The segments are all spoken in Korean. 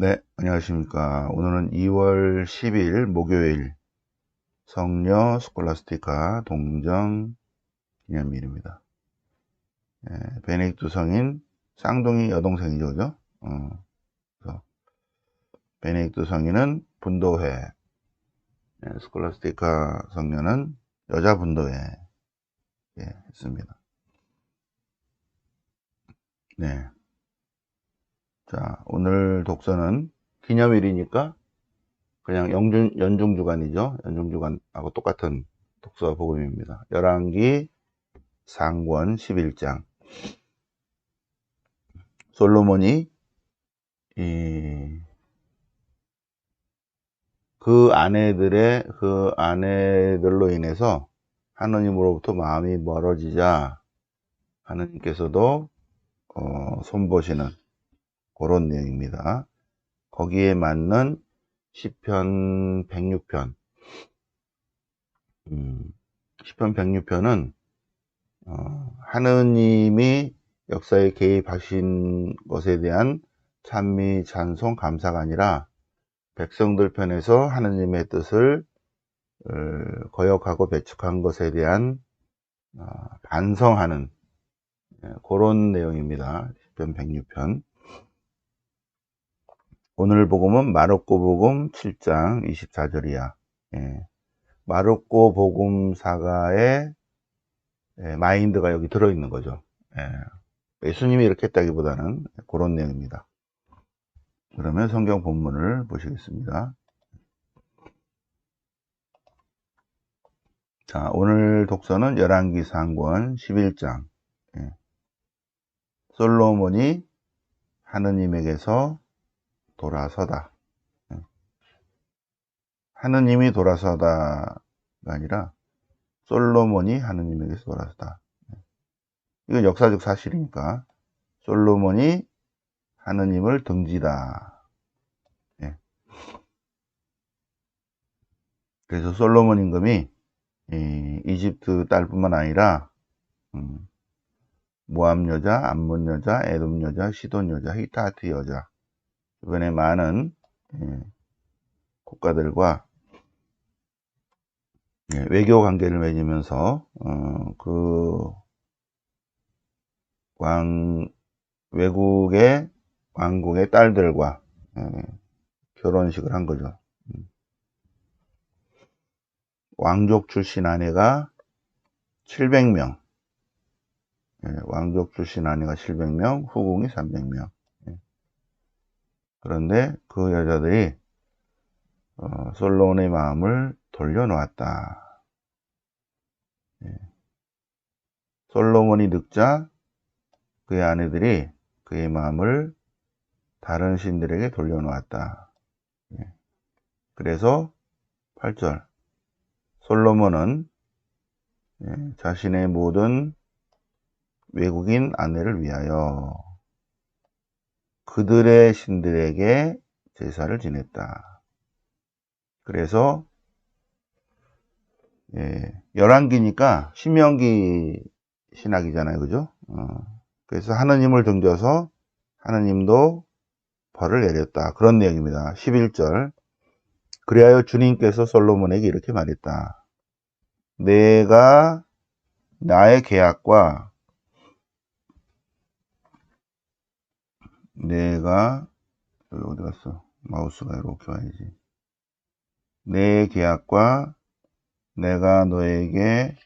네, 안녕하십니까. 오늘은 2월 10일 목요일 성녀 스콜라스티카 동정 기념일입니다. 예, 베네딕트 성인 쌍둥이 여동생이죠, 그죠? 어, 그래서 베네딕트 성인은 분도회, 예, 스콜라스티카 성녀는 여자 분도회 예, 했습니다. 네. 자, 오늘 독서는 기념일이니까 그냥 연중, 연중주간이죠. 연중주간하고 똑같은 독서 복음입니다. 열왕기 상권 11장. 솔로몬이 이, 그 아내들의 그 아내들로 인해서 하느님으로부터 마음이 멀어지자 하느님께서도 어, 손보시는 그런 내용입니다. 거기에 맞는 시편 106편 음, 시편 106편은 어, 하느님이 역사에 개입하신 것에 대한 찬미, 찬송, 감사가 아니라 백성들 편에서 하느님의 뜻을 어, 거역하고 배척한 것에 대한 어, 반성하는 예, 그런 내용입니다. 시편 106편 오늘 복음은 마르코 복음 7장 24절이야. 예. 마르코 복음 사가의 예, 마인드가 여기 들어있는 거죠. 예. 예수님이 이렇게 했다기보다는 그런 내용입니다. 그러면 성경 본문을 보시겠습니다. 자, 오늘 독서는 열왕기 상권 11장. 예. 솔로몬이 하느님에게서 돌아서다. 하느님이 돌아서다가 아니라 솔로몬이 하느님에게서 돌아서다. 이건 역사적 사실이니까 솔로몬이 하느님을 등지다. 예. 그래서 솔로몬 임금이 이집트 딸뿐만 아니라 음, 모함 여자, 암몬 여자, 에돔 여자, 시돈 여자, 히타트 여자 주변에 많은 예, 국가들과 예, 외교 관계를 맺으면서 어, 그 왕, 외국의 왕국의 딸들과 예, 결혼식을 한 거죠. 음. 왕족 출신 아내가 700명, 왕족 출신 아내가 700명, 후궁이 300명. 그런데 그 여자들이 어, 솔로몬의 마음을 돌려놓았다. 예. 솔로몬이 늙자 그의 아내들이 그의 마음을 다른 신들에게 돌려놓았다. 예. 그래서 8절 솔로몬은 예, 자신의 모든 외국인 아내를 위하여 그들의 신들에게 제사를 지냈다. 그래서 예, 열왕기니까 신명기 신학이잖아요. 그죠? 어, 그래서 하느님을 등져서 하느님도 벌을 내렸다. 그런 내용입니다. 11절 그리하여 주님께서 솔로몬에게 이렇게 말했다. 내가 나의 계약과 내가 여기 어디 갔어? 마우스가 이렇게 와야지. 내 계약과 내가 너에게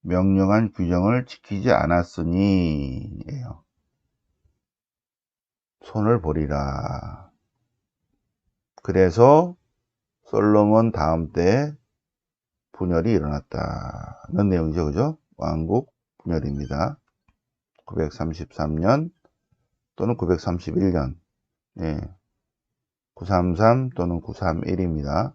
명령한 규정을 지키지 않았으니 에요. 손을 보리라. 그래서 솔로몬 다음 때 분열이 일어났다는 내용이죠. 그죠? 왕국 분열입니다. 933년 또는 931년 예, 933 또는 931입니다.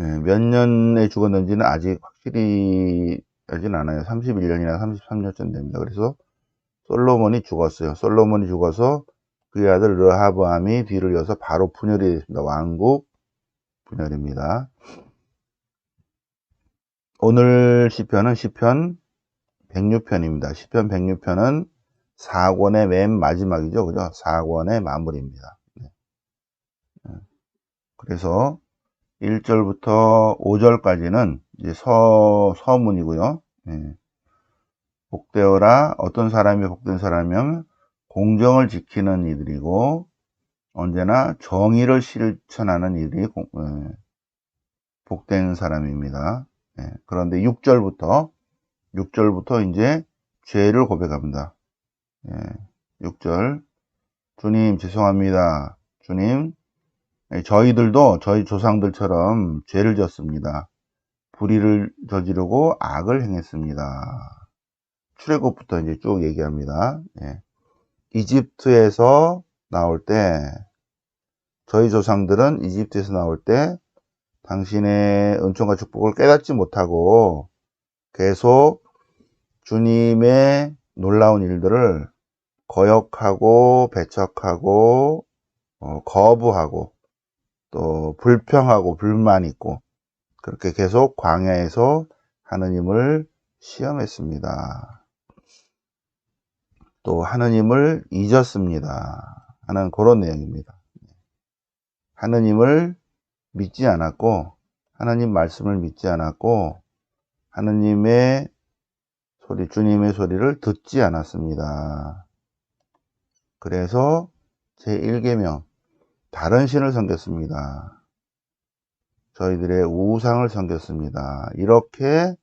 예, 몇 년에 죽었는지는 아직 확실히 알진 않아요. 31년이나 33년쯤 됩니다. 그래서 솔로몬이 죽었어요. 솔로몬이 죽어서 그의 아들 르하브암이 뒤를 이어서 바로 분열이 됐습니다. 왕국 분열입니다. 오늘 시편은 시편 106편입니다. 시편 106편은 4권의 맨 마지막이죠. 그죠? 4권의 마무리입니다. 네. 네. 그래서 1절부터 5절까지는 이제 서, 서문이고요. 네. 복되어라 어떤 사람이 복된 사람이면 공정을 지키는 이들이고 언제나 정의를 실천하는 이들이 예, 복된 사람입니다. 예, 그런데 6절부터 6절부터 이제 죄를 고백합니다. 6절 예, 주님 죄송합니다. 주님 저희들도 저희 조상들처럼 죄를 졌습니다. 불의를 저지르고 악을 행했습니다. 출애굽부터 이제 쭉 얘기합니다. 예. 이집트에서 나올 때 저희 조상들은 이집트에서 나올 때 당신의 은총과 축복을 깨닫지 못하고 계속 주님의 놀라운 일들을 거역하고 배척하고 어, 거부하고 또 불평하고 불만 있고 그렇게 계속 광야에서 하느님을 시험했습니다. 또 하느님을 잊었습니다. 하는 그런 내용입니다. 하느님을 믿지 않았고 하나님 말씀을 믿지 않았고 하느님의 소리, 주님의 소리를 듣지 않았습니다. 그래서 제1계명 다른 신을 섬겼습니다. 저희들의 우상을 섬겼습니다. 이렇게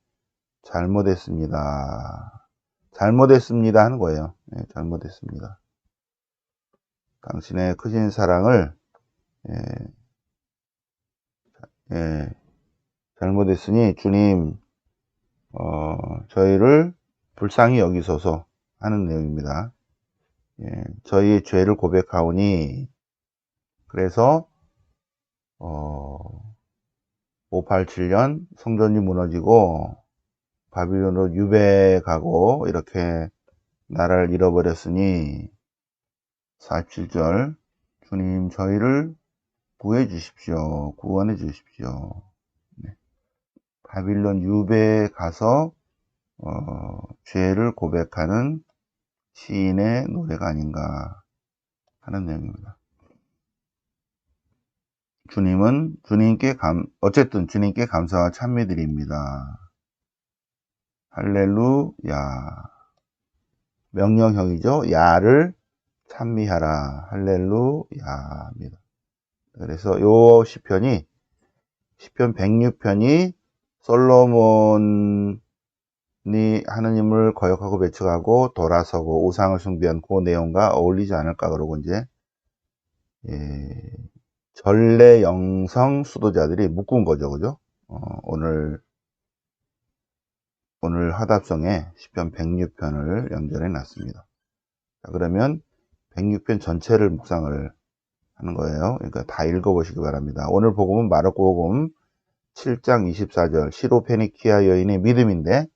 잘못했습니다. 잘못했습니다 하는 거예요. 네, 잘못했습니다. 당신의 크신 사랑을 예, 예, 잘못했으니 주님 어, 저희를 불쌍히 여기소서 하는 내용입니다. 예, 저희의 죄를 고백하오니 그래서 어, 587년 성전이 무너지고 바빌론으로 유배가고 이렇게 나라를 잃어버렸으니 47절 주님 저희를 구해 주십시오. 구원해 주십시오. 네. 바빌론 유배에 가서 어, 죄를 고백하는 시인의 노래가 아닌가 하는 내용입니다. 주님은 주님께 감, 어쨌든 주님께 감사와 찬미드립니다. 할렐루야. 명령형이죠. 야를 찬미하라. 할렐루야입니다. 그래서 요 시편이 시편 106편이 솔로몬이 하느님을 거역하고 배척하고 돌아서고 우상을 숭배한 그 내용과 어울리지 않을까 그러고 이제 예, 전래 영성 수도자들이 묶은 거죠, 그죠? 어, 오늘 오늘 화답성에 10편 106편을 연결해 놨습니다. 자, 그러면 106편 전체를 묵상을 하는 거예요. 그러니까 다 읽어보시기 바랍니다. 오늘 복음은 마르코 복음 7장 24절 시로 페니키아 여인의 믿음인데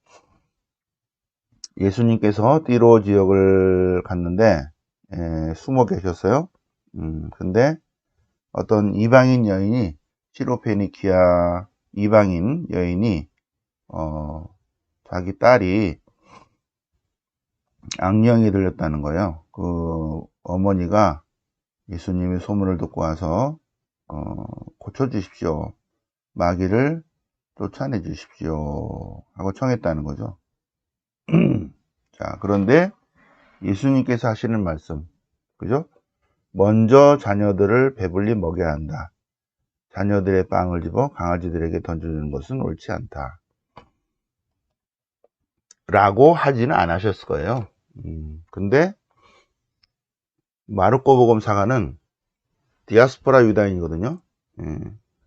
예수님께서 띠로 지역을 갔는데 에, 숨어 계셨어요. 음, 근데 어떤 이방인 여인이 시로페니키아 이방인 여인이 어, 자기 딸이 악령이 들렸다는 거예요. 그 어머니가 예수님의 소문을 듣고 와서 어, 고쳐주십시오. 마귀를 쫓아내 주십시오. 하고 청했다는 거죠. 자, 그런데 예수님께서 하시는 말씀, 그죠? 먼저 자녀들을 배불리 먹여야 한다. 자녀들의 빵을 집어 강아지들에게 던져주는 것은 옳지 않다. 라고 하지는 않으셨을 거예요. 음, 근데 마르코 복음 사가는 디아스포라 유다인이거든요. 예,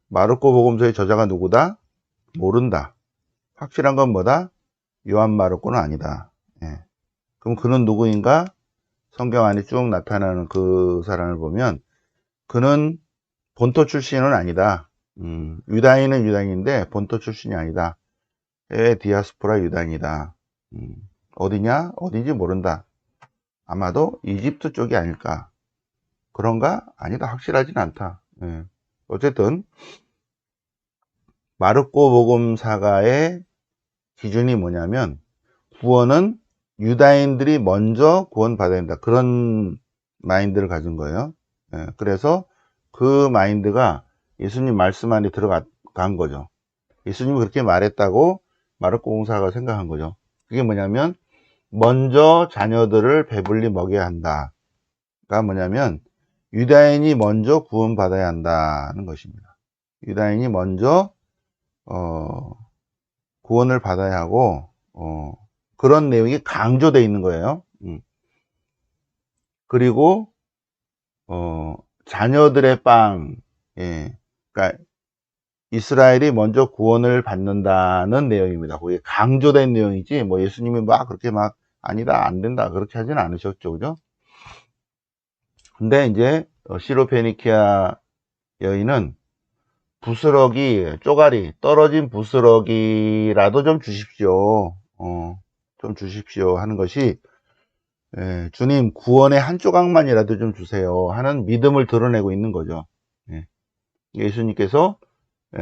마르코 복음서의 저자가 누구다? 모른다. 확실한 건 뭐다? 요한 마르코는 아니다. 예. 그럼 그는 누구인가? 성경 안에 쭉 나타나는 그 사람을 보면 그는 본토 출신은 아니다. 음, 유다인은 유다인인데 본토 출신이 아니다. 에 디아스포라 유다인이다. 음, 어디냐? 어딘지 모른다. 아마도 이집트 쪽이 아닐까. 그런가? 아니다. 확실하진 않다. 예. 어쨌든 마르코 복음 사가의 기준이 뭐냐면 구원은 유다인들이 먼저 구원받아야 된다. 그런 마인드를 가진 거예요. 예, 그래서 그 마인드가 예수님 말씀 안에 들어간 거죠. 예수님이 그렇게 말했다고 마르코 공사가 생각한 거죠. 그게 뭐냐면 먼저 자녀들을 배불리 먹여야 한다가 뭐냐면 유다인이 먼저 구원받아야 한다는 것입니다. 유다인이 먼저 어, 구원을 받아야 하고 어, 그런 내용이 강조되어 있는 거예요. 음. 그리고 어, 자녀들의 빵, 예, 그러니까 이스라엘이 먼저 구원을 받는다는 내용입니다. 그게 강조된 내용이지, 뭐 예수님이 막 그렇게 막 아니다, 안 된다, 그렇게 하지는 않으셨죠, 그죠? 근데 이제 어, 시로페니키아 여인은 부스러기, 쪼가리, 떨어진 부스러기라도 좀 주십시오. 어, 좀 주십시오 하는 것이 예, 주님 구원의 한 조각만이라도 좀 주세요 하는 믿음을 드러내고 있는 거죠. 예. 예수님께서 예,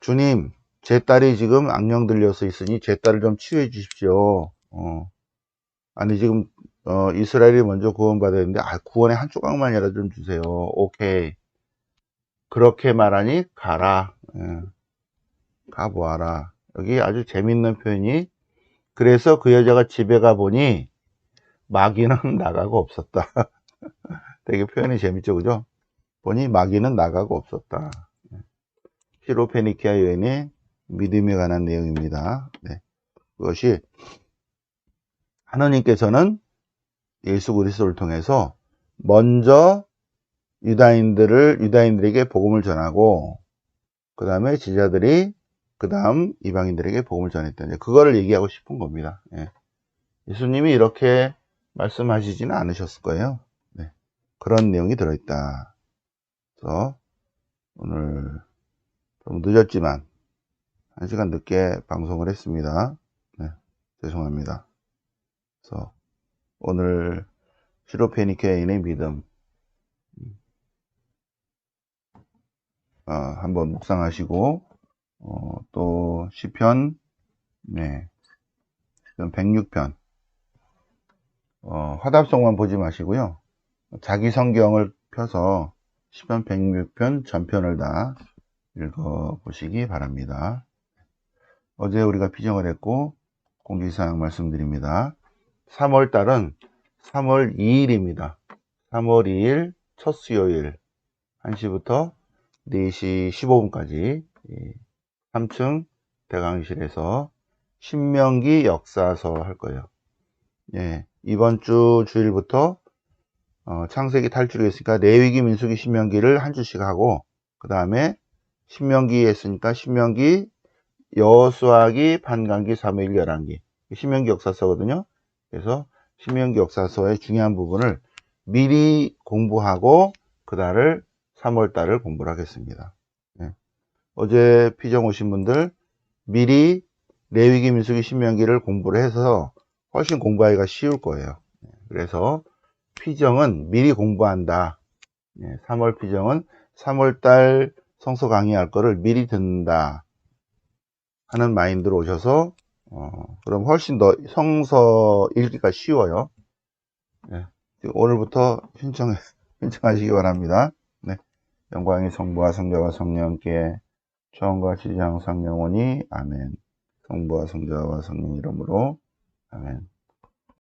주님 제 딸이 지금 악령 들려서 있으니 제 딸을 좀 치유해 주십시오. 어, 아니 지금 어, 이스라엘이 먼저 구원받아야 되는데 아, 구원의 한 조각만이라도 좀 주세요. 오케이. 그렇게 말하니 가라. 예. 가보아라. 여기 아주 재밌는 표현이 그래서 그 여자가 집에 가보니 마귀는 나가고 없었다. 되게 표현이 재밌죠, 그죠? 보니 마귀는 나가고 없었다. 히로페니키아 여인의 믿음에 관한 내용입니다. 네. 그것이 하나님께서는 예수 그리스도를 통해서 먼저 유다인들을 유다인들에게 복음을 전하고 그 다음에 지자들이 그 다음 이방인들에게 복음을 전했다. 그거를 얘기하고 싶은 겁니다. 예. 예수님이 이렇게 말씀하시지는 않으셨을 거예요. 네. 그런 내용이 들어있다. 그래서 오늘 좀 늦었지만 한 시간 늦게 방송을 했습니다. 네. 죄송합니다. 그래서 오늘 시로페니케인의 믿음 어, 한번 묵상하시고 어, 또 시편 네. 106편 어, 화답성만 보지 마시고요. 자기 성경을 펴서 시편 106편 전편을 다 읽어 보시기 바랍니다. 어제 우리가 피정을 했고 공지사항 말씀드립니다. 3월 달은 3월 2일입니다. 3월 2일 첫 수요일 1시부터 4시 15분까지 3층 대강실에서 신명기 역사서 할 거예요. 예, 이번 주 주일부터 어, 창세기 탈출이 있으니까 레위기, 민수기, 신명기를 한 주씩 하고 그 다음에 신명기 했으니까 신명기, 여수하기, 판강기, 사무일, 열왕기 신명기 역사서거든요. 그래서 신명기 역사서의 중요한 부분을 미리 공부하고 그달을 3월달을 공부를 하겠습니다. 네. 어제 피정 오신 분들 미리 레위기, 민수기, 신명기를 공부를 해서 훨씬 공부하기가 쉬울 거예요. 네, 그래서 피정은 미리 공부한다. 3월 피정은 3월달 성서 강의할 거를 미리 듣는다 하는 마인드로 오셔서 어, 그럼 훨씬 더 성서 읽기가 쉬워요. 네, 오늘부터 신청 신청하시기 바랍니다. 네, 영광의 성부와 성자와 성령께 처음과 시장 상영원이 아멘. 성부와 성자와 성령 이름으로 아멘.